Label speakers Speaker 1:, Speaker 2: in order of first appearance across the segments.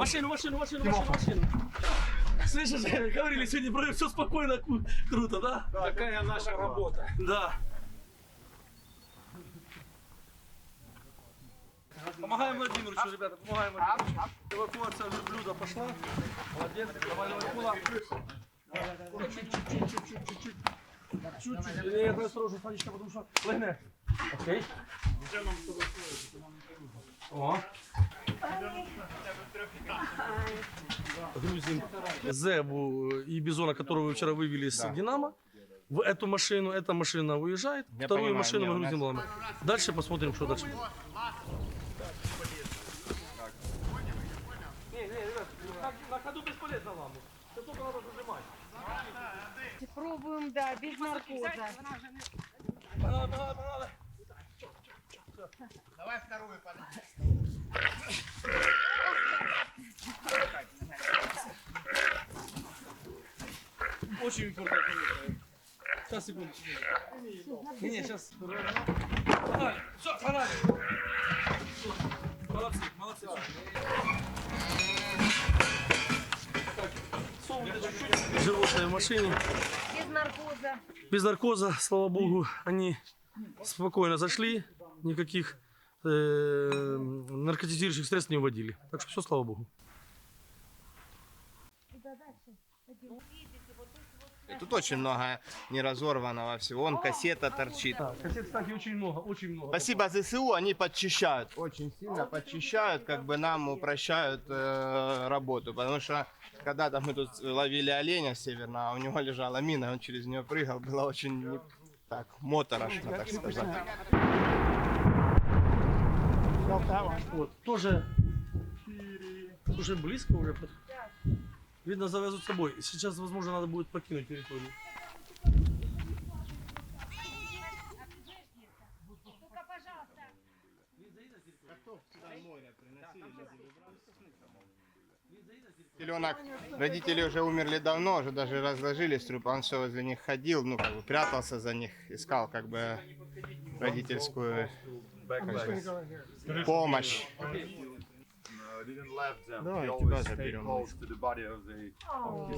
Speaker 1: Машину, машину, машину, машину, машину. Слышишь, говорили сегодня про все спокойно, круто, да?
Speaker 2: Такая наша работа.
Speaker 1: Да. Помогаем Владимиру, ребята, помогаем Владимиру. Эвакуация уже блюда пошла. Молодец, давай, давай, кула. Чуть-чуть, чуть-чуть, чуть-чуть. Чуть-чуть. Я осторожно, Санечка, потому что... Легне. Окей. О. Грузим Зебу и Бизона, которого вы вчера вывели с Динамо. В эту машину, эта машина уезжает,
Speaker 3: Я
Speaker 1: вторую
Speaker 3: понимаю,
Speaker 1: машину
Speaker 3: не,
Speaker 1: мы
Speaker 3: у нас-
Speaker 1: грузим лами. Дальше посмотрим, что дальше. Ребят, на ходу бесполезно ламу.
Speaker 4: Пробуем, да, без наркоза.
Speaker 1: Погнали, погнали, погнали. Очень крутая конечно. Сейчас, секунду. Не, не, сейчас. Погнали. Все, погнали. Молодцы, молодцы. Животные в машине.
Speaker 4: Без наркоза.
Speaker 1: Без наркоза, слава богу, они спокойно зашли, никаких э, наркотизирующих средств не уводили. Так что все, слава богу.
Speaker 3: Тут очень много неразорванного всего. Вон кассета торчит.
Speaker 1: Да, кассет, кстати, очень много, очень много.
Speaker 3: Спасибо ЗСУ, они подчищают. Очень сильно подчищают, как бы нам упрощают э, работу. Потому что когда-то мы тут ловили оленя северного, а у него лежала мина, он через нее прыгал. Было очень не- так моторошно, так сказать.
Speaker 1: Вот, тоже уже близко уже. под- Видно, завезут с собой. Сейчас, возможно, надо будет покинуть территорию.
Speaker 3: Теленок, родители уже умерли давно, уже даже разложились трупы, он все возле них ходил, ну, как бы прятался за них, искал, как бы, родительскую back I'm just
Speaker 5: gonna go in here. Pomaž. No, didn't left them. No,
Speaker 3: they
Speaker 5: always bazen
Speaker 3: stay piramid.
Speaker 5: close to the body of
Speaker 1: oh. the.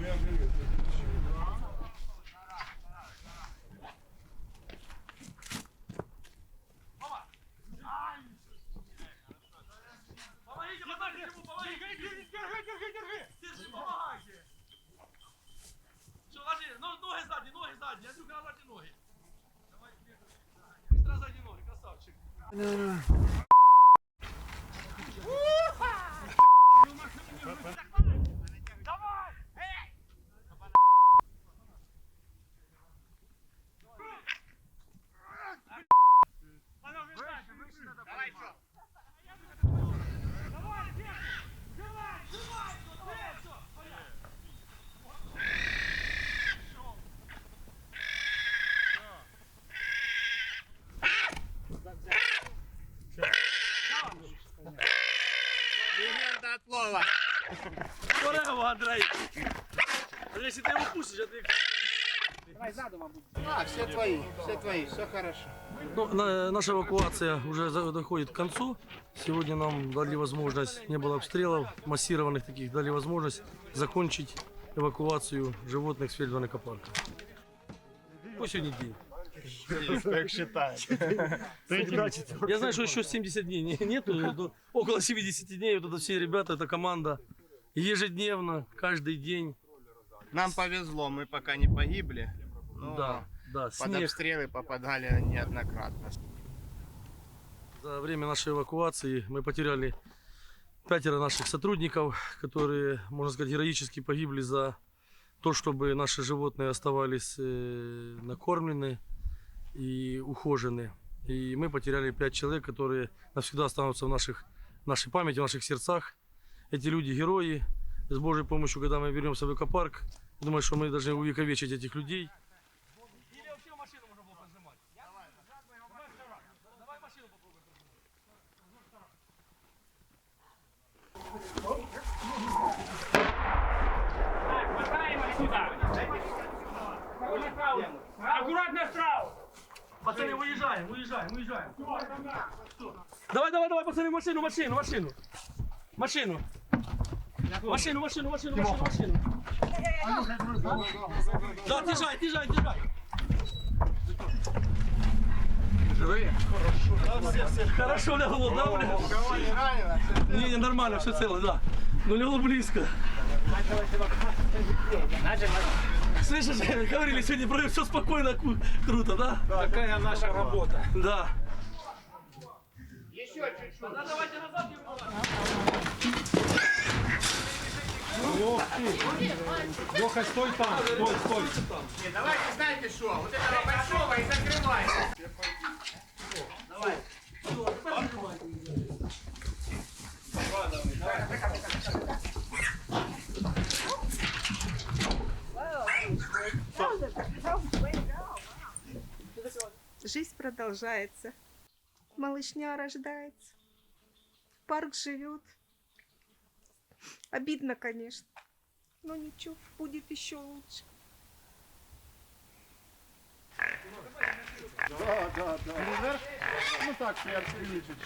Speaker 1: Yeah, yeah. Não, não. Красавчик.
Speaker 3: Легенда отлова.
Speaker 1: Здорово, Андрей! А если ты его пустишь, это...
Speaker 3: А, все твои, все твои, все хорошо.
Speaker 1: Ну, на- наша эвакуация уже доходит к концу. Сегодня нам дали возможность, не было обстрелов массированных таких, дали возможность закончить эвакуацию животных с парка. Какой сегодня день?
Speaker 3: Как считают.
Speaker 1: Я знаю, что еще 70 дней не- нету, около 70 дней вот это все ребята, эта команда ежедневно, каждый день.
Speaker 3: Нам повезло, мы пока не погибли. но
Speaker 1: Да, да,
Speaker 3: Под обстрелы попадали неоднократно.
Speaker 1: За время нашей эвакуации мы потеряли пятеро наших сотрудников, которые, можно сказать, героически погибли за то, чтобы наши животные оставались э, накормлены и ухожены. И мы потеряли пять человек, которые навсегда останутся в наших, в нашей памяти, в наших сердцах. Эти люди герои. С Божьей помощью, когда мы вернемся в экопарк, думаю, что мы должны увековечить этих людей.
Speaker 2: Аккуратно.
Speaker 1: Пацаны, уезжаем, уезжаем, уезжаем. Все. Давай, давай, давай, пацаны, машину, машину, машину. Машину. Машину, машину, машину, машину, машину. Да, тяжай, тяжай, тяжай. Хорошо лягло, да, бля?
Speaker 3: Кого не ранено?
Speaker 1: Не, не, нормально, все цело, да. Но легло близко. Слышишь, говорили сегодня про все спокойно, круто, да?
Speaker 2: Такая наша работа.
Speaker 1: Да.
Speaker 3: Еще чуть-чуть.
Speaker 2: Леха, стой там, стой, стой.
Speaker 3: Не, давайте знаете что, вот этого большого и закрывайте.
Speaker 6: Жизнь продолжается. Малышня рождается. Парк живет. Обидно, конечно. Но ничего, будет еще лучше.
Speaker 5: Да, да, да. Ну так, я чуть-чуть.